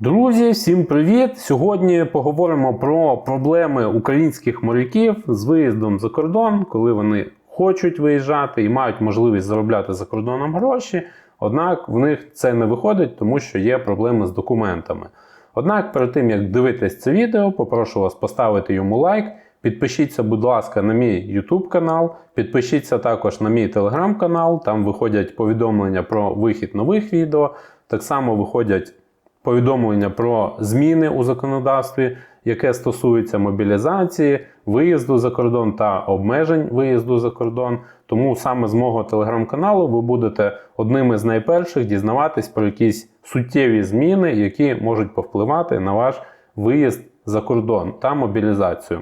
Друзі, всім привіт! Сьогодні поговоримо про проблеми українських моряків з виїздом за кордон, коли вони хочуть виїжджати і мають можливість заробляти за кордоном гроші. Однак в них це не виходить, тому що є проблеми з документами. Однак, перед тим як дивитись це відео, попрошу вас поставити йому лайк. Підпишіться, будь ласка, на мій YouTube канал, підпишіться також на мій Telegram канал. Там виходять повідомлення про вихід нових відео. Так само виходять повідомлення про зміни у законодавстві, яке стосується мобілізації, виїзду за кордон та обмежень виїзду за кордон. Тому саме з мого телеграм-каналу ви будете одними з найперших дізнаватись про якісь суттєві зміни, які можуть повпливати на ваш виїзд за кордон та мобілізацію.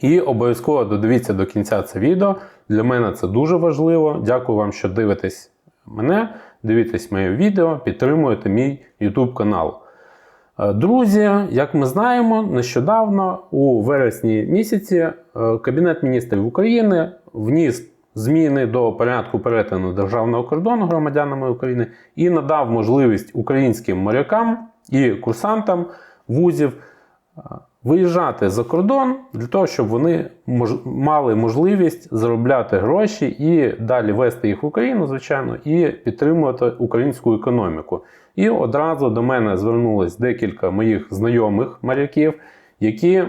І обов'язково додивіться до кінця це відео. Для мене це дуже важливо. Дякую вам, що дивитесь мене, дивитесь моє відео, підтримуєте мій YouTube канал. Е, Друзі, як ми знаємо, нещодавно у вересні місяці е, Кабінет міністрів України вніс зміни до порядку перетину державного кордону громадянами України і надав можливість українським морякам і курсантам вузів е, виїжджати за кордон для того, щоб вони мож... мали можливість заробляти гроші і далі вести їх в Україну, звичайно, і підтримувати українську економіку. І одразу до мене звернулись декілька моїх знайомих моряків, які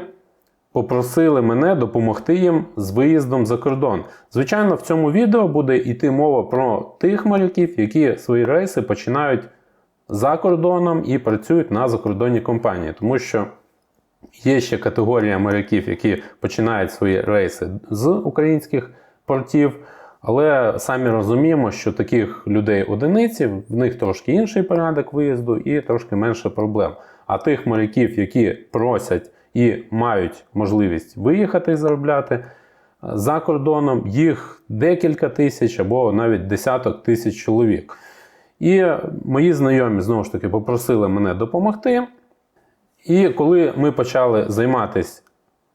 попросили мене допомогти їм з виїздом за кордон. Звичайно, в цьому відео буде йти мова про тих моряків, які свої рейси починають за кордоном і працюють на закордонній компанії, тому що. Є ще категорія моряків, які починають свої рейси з українських портів, але самі розуміємо, що таких людей одиниці, в них трошки інший порядок виїзду і трошки менше проблем. А тих моряків, які просять і мають можливість виїхати і заробляти за кордоном, їх декілька тисяч або навіть десяток тисяч чоловік. І мої знайомі знову ж таки попросили мене допомогти. І коли ми почали займатися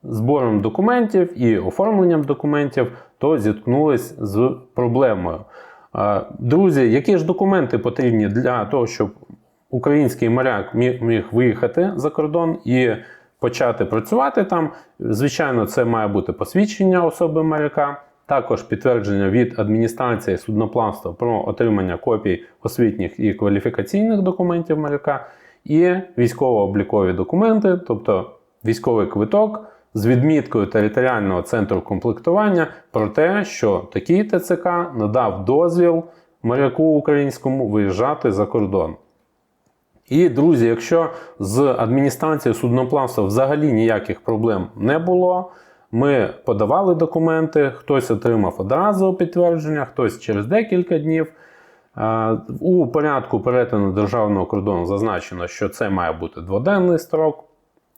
збором документів і оформленням документів, то зіткнулись з проблемою. Друзі, які ж документи потрібні для того, щоб український моряк міг виїхати за кордон і почати працювати там? Звичайно, це має бути посвідчення особи моряка. Також підтвердження від адміністрації судноплавства про отримання копій освітніх і кваліфікаційних документів моряка і військово-облікові документи, тобто військовий квиток з відміткою територіального центру комплектування про те, що такий ТЦК надав дозвіл моряку українському виїжджати за кордон. І, друзі, якщо з адміністрацією судноплавства взагалі ніяких проблем не було, ми подавали документи, хтось отримав одразу підтвердження, хтось через декілька днів. У порядку перетину державного кордону зазначено, що це має бути дводенний строк.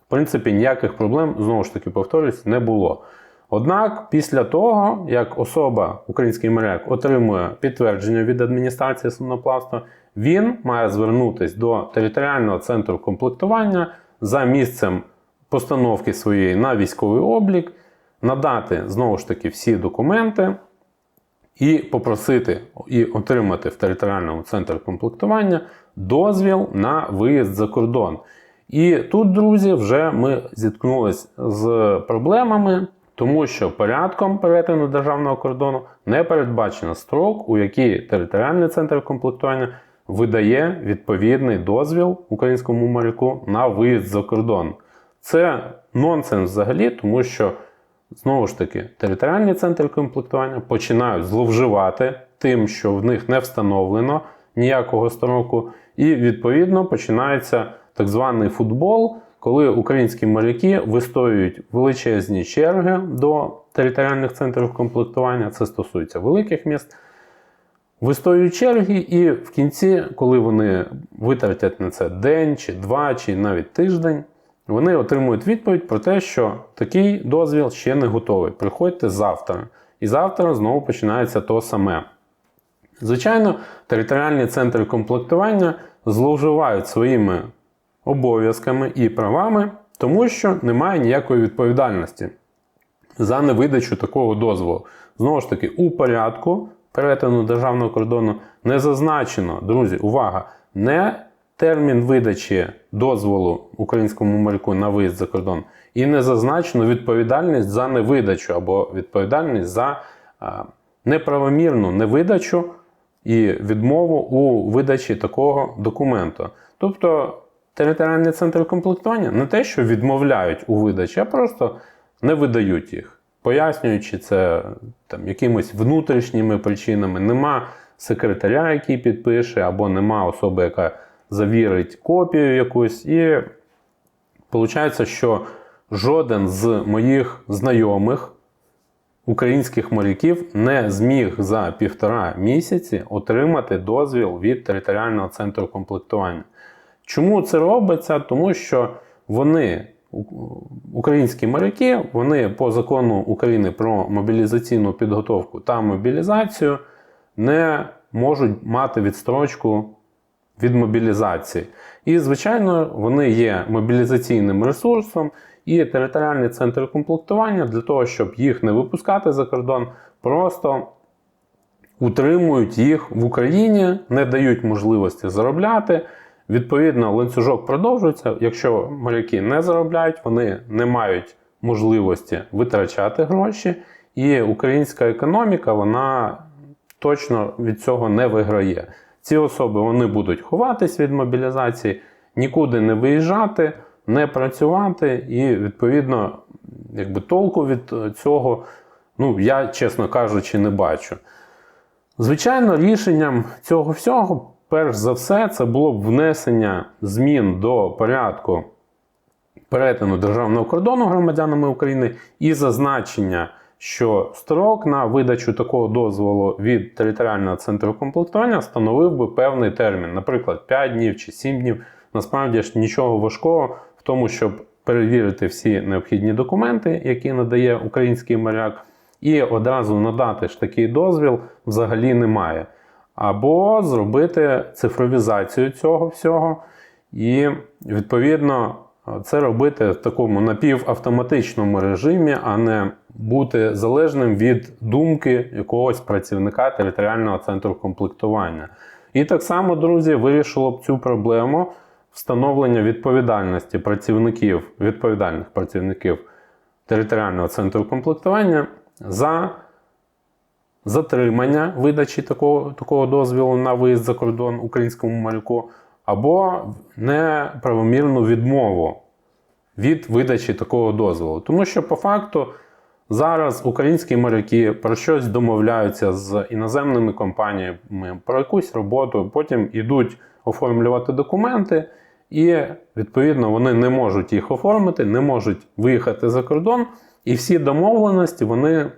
В принципі, ніяких проблем, знову ж таки, повторюсь, не було. Однак, після того, як особа, український моряк, отримує підтвердження від адміністрації судноплавства, він має звернутися до територіального центру комплектування за місцем постановки своєї на військовий облік, надати знову ж таки всі документи і попросити і отримати в територіальному центрі комплектування дозвіл на виїзд за кордон. І тут, друзі, вже ми зіткнулися з проблемами, тому що порядком перетину державного кордону не передбачено строк, у який територіальний центр комплектування видає відповідний дозвіл українському моряку на виїзд за кордон. Це нонсенс взагалі, тому що Знову ж таки, територіальні центри комплектування починають зловживати тим, що в них не встановлено ніякого строку, і відповідно починається так званий футбол, коли українські моряки вистоюють величезні черги до територіальних центрів комплектування. Це стосується великих міст. Вистоюють черги, і в кінці, коли вони витратять на це день, чи два, чи навіть тиждень, вони отримують відповідь про те, що такий дозвіл ще не готовий. Приходьте завтра. І завтра знову починається то саме. Звичайно, територіальні центри комплектування зловживають своїми обов'язками і правами, тому що немає ніякої відповідальності за невидачу такого дозволу. Знову ж таки, у порядку перетину державного кордону не зазначено, друзі, увага, не термін видачі дозволу українському моряку на виїзд за кордон, і не зазначено відповідальність за невидачу або відповідальність за неправомірну невидачу і відмову у видачі такого документу. Тобто територіальні центри комплектування не те, що відмовляють у видачі, а просто не видають їх, пояснюючи це там, якимись внутрішніми причинами. Нема секретаря, який підпише, або нема особи, яка завірить копію якусь. І виходить, що жоден з моїх знайомих українських моряків не зміг за півтора місяці отримати дозвіл від територіального центру комплектування. Чому це робиться? Тому що вони, українські моряки, вони по закону України про мобілізаційну підготовку та мобілізацію не можуть мати відстрочку від мобілізації. І, звичайно, вони є мобілізаційним ресурсом, і територіальні центри комплектування для того, щоб їх не випускати за кордон, просто утримують їх в Україні, не дають можливості заробляти. Відповідно, ланцюжок продовжується. Якщо моряки не заробляють, вони не мають можливості витрачати гроші, і українська економіка вона точно від цього не виграє. Ці особи вони будуть ховатись від мобілізації, нікуди не виїжджати, не працювати, і відповідно, якби толку від цього, ну я чесно кажучи, не бачу. Звичайно, рішенням цього всього, перш за все, це було б внесення змін до порядку перетину державного кордону громадянами України і зазначення, що строк на видачу такого дозволу від територіального центру комплектування становив би певний термін, наприклад, 5 днів чи 7 днів. Насправді ж нічого важкого в тому, щоб перевірити всі необхідні документи, які надає український моряк, і одразу надати ж такий дозвіл взагалі немає. Або зробити цифровізацію цього всього, і відповідно це робити в такому напівавтоматичному режимі, а не бути залежним від думки якогось працівника територіального центру комплектування. І так само, друзі, вирішило б цю проблему встановлення відповідальності працівників, відповідальних працівників територіального центру комплектування за затримання видачі такого, такого дозволу на виїзд за кордон українському моряку, або неправомірну відмову від видачі такого дозволу. Тому що по факту зараз українські моряки про щось домовляються з іноземними компаніями про якусь роботу, потім йдуть оформлювати документи, і відповідно вони не можуть їх оформити, не можуть виїхати за кордон. І всі домовленості вони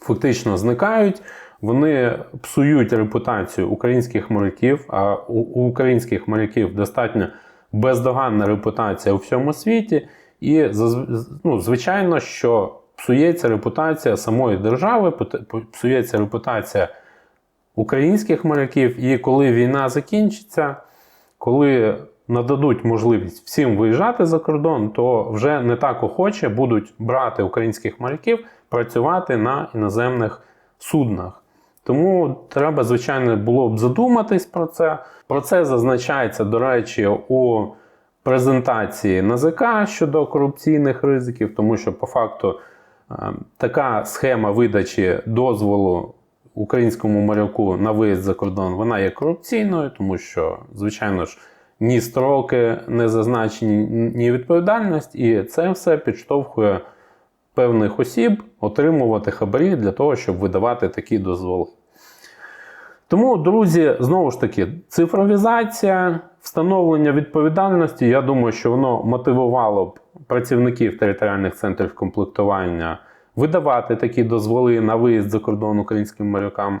фактично зникають. Вони псують репутацію українських моряків, а у, українських моряків достатньо бездоганна репутація у всьому світі. І ну, звичайно, що псується репутація самої держави, псується репутація українських моряків. І коли війна закінчиться, коли нададуть можливість всім виїжджати за кордон, то вже не так охоче будуть брати українських моряків працювати на іноземних суднах. Тому треба, звичайно, було б задуматись про це. Про це зазначається, до речі, у презентації НАЗК щодо корупційних ризиків, тому що по факту така схема видачі дозволу українському моряку на виїзд за кордон вона є корупційною, тому що, звичайно ж, ні строки не зазначені, ні відповідальність, і це все підштовхує певних осіб отримувати хабарі для того, щоб видавати такі дозволи. Тому, друзі, знову ж таки, цифровізація, встановлення відповідальності, я думаю, що воно мотивувало б працівників територіальних центрів комплектування видавати такі дозволи на виїзд за кордон українським морякам.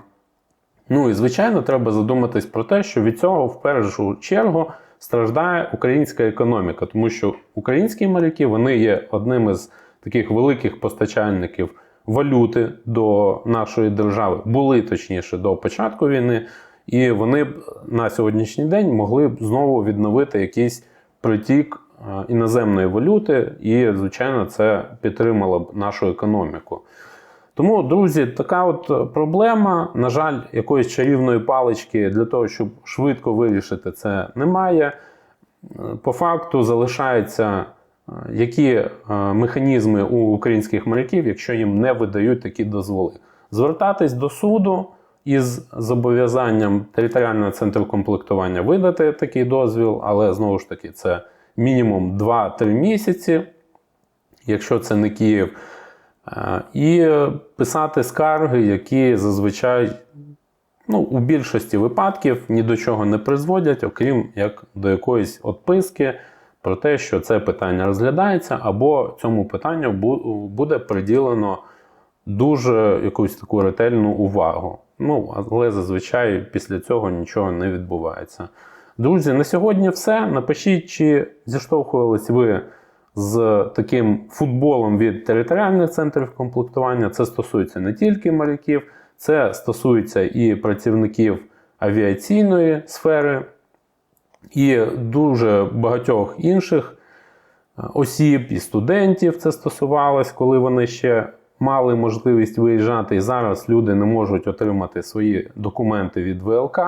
Ну і звичайно, треба задуматись про те, що від цього в першу чергу страждає українська економіка, тому що українські моряки вони є одним із таких великих постачальників валюти до нашої держави, були точніше до початку війни, і вони б на сьогоднішній день могли б знову відновити якийсь притік іноземної валюти, і, звичайно, це підтримало б нашу економіку. Тому, друзі, така от проблема. На жаль, якоїсь чарівної палички для того, щоб швидко вирішити це, немає. Е, По факту залишається, е, які е, механізми у українських моряків, якщо їм не видають такі дозволи. Звертатись до суду із зобов'язанням територіального центру комплектування видати такий дозвіл, але знову ж таки, це мінімум 2-3 місяці, якщо це не Київ. Е, І писати скарги, які зазвичай ну, у більшості випадків ні до чого не призводять, окрім як до якоїсь отписки про те, що це питання розглядається, або цьому питанню буде приділено дуже якусь таку ретельну увагу. Ну, але зазвичай після цього нічого не відбувається. Друзі, на сьогодні все. Напишіть, чи зіштовхувались ви з таким футболом від територіальних центрів комплектування. Це стосується не тільки моряків, це стосується і працівників авіаційної сфери, і дуже багатьох інших е, осіб і студентів це стосувалось, коли вони ще мали можливість виїжджати. І зараз люди не можуть отримати свої документи від ВЛК,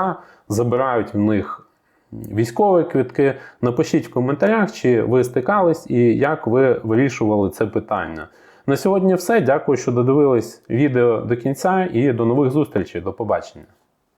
забирають в них військові квитки. Напишіть в коментарях, чи ви стикались і як ви вирішували це питання. На сьогодні все. Дякую, що додивились відео до кінця і до нових зустрічей. До побачення.